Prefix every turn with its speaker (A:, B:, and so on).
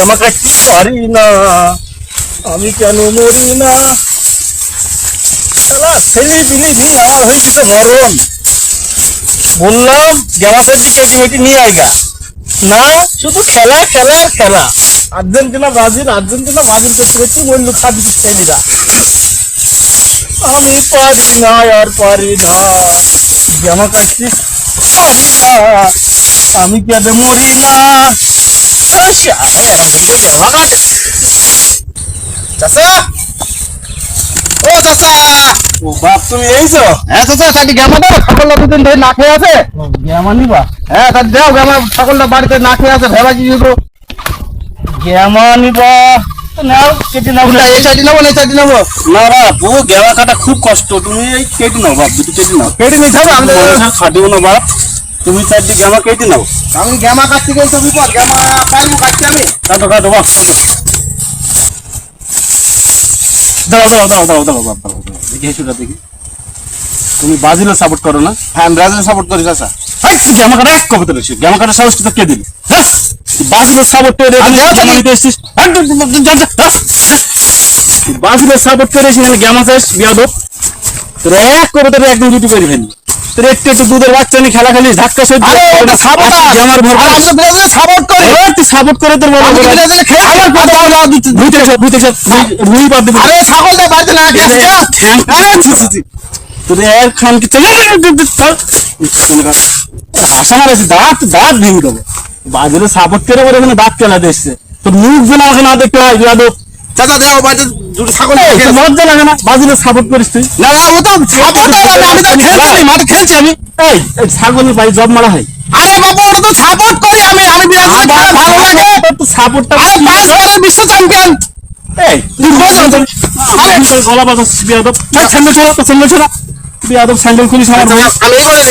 A: জামা কাটতে পারি না। আমি কেন মরি না? ছেলে বিলি দিন আমার হয়েছে তো মরণ। বললাম জামাতের দিকে এটি নিয়ে আইগা। না শুধু খেলা খেলা আর খেলা। আর্জেন্টিনা, ব্রাজিল আর্জেন্টিনা, ব্রাজিল করতে করতে মূল্য খাবি ছেলেরা আমি পারি না, আর পারি না। জামা কাটতে পারি না আমি কেন মরি না? আচ্ছা, এখন কিন্তু জামা কাটে
B: চাচা? ও চাচা।
A: ও বাপ তুমি এইছো
B: হ্যাঁ চাচা তাকে গ্যামা দাও সকলটা দুদিন ধরে না খেয়ে আছে।
A: গ্যামা নিবা?
B: হ্যাঁ তা দাও গ্যামা সকলটা বাড়িতে না খেয়ে আছে ভেবা কি দিব
A: গ্যামা নিবা? নাও কেটে নাও।
B: কোনটা এই সাইডে নেব না এই সাইডে নেব
A: না বাপ ও গ্যামা কাটা খুব কষ্ট। তুমি এই কেটে নাও বাপ দুটো কেটে নাও।
B: কেটে নিতে হবে আমি
A: খাটিও না বাপ। তুমি চারটি গ্যামা কেটে নাও।
B: আমি গ্যামা কাটতে গেলে তো বিপদ গ্যামা কাটতে আমি
A: কাটো কাটো বাপ কাটো দাও দাও দাও দাও দাও বাপ দাও দাও। দেখি হেসুটা দেখি। তুমি ব্রাজিলের সাপোর্ট করো না?
B: হ্যাঁ আমি ব্রাজিল সাপোর্ট করি চাচা
A: হাই তুই গ্যামা কাটা এক কবে তুলেছিস গ্যামা কাটা সাহসটা তো কে দিল? হ্যাঁ? ব্রাজিলের সাপোর্ট করে এসেছিস। হ্যাঁ। তুই ব্রাজিলের সাপোর্ট করে এসে গ্যামা চাস বিয়াদব। তোর এক করে তোর একদম রুটি করে ফেলি তোর একটু একটু দুধের বাচ্চা নিয়ে খেলা খেলিস ধাক্কা সহ্য ভর
B: সাপোর্ট করি।
A: তুই সাপোর্ট করে তোর বড় ভুইতে ভুইতে দিবি
B: আরে ছাগলটা বাড়িতে না
A: তোর খান কি চলে হাসা মারাছি দাঁত দাঁত ভেঙে দেবো। বাজারে সাপোর্ট করে ওর এখানে দাঁত কেলা দিচ্ছে তোর মুখ যেন আমাকে না দেখতে হয় যাদব
B: চাচা দেও বাড়িতে দুটো ছাগল।
A: লজ্জা লাগে না বাজারে সাপোর্ট করিস তুই
B: না না ও তো সাপোর্ট আমি আমি তো খেলছি মাঠে খেলছি আমি
A: এই ছাগলের বাড়ি জব মারা হয়
B: আরে বাবা ওটা তো সাপোর্ট করি আমি আমি ভালো লাগে
A: সাপোর্টটা
B: আরে পাঁচবারের বিশ্ব চ্যাম্পিয়ন
A: এই তুই গলা বাজাচ্ছিস বিয়াদব স্যান্ডেল ছোড়া তো স্যান্ডেল ছোড়া বিয়াদব স্যান্ডেল খুলিস আমার
B: আমি বলে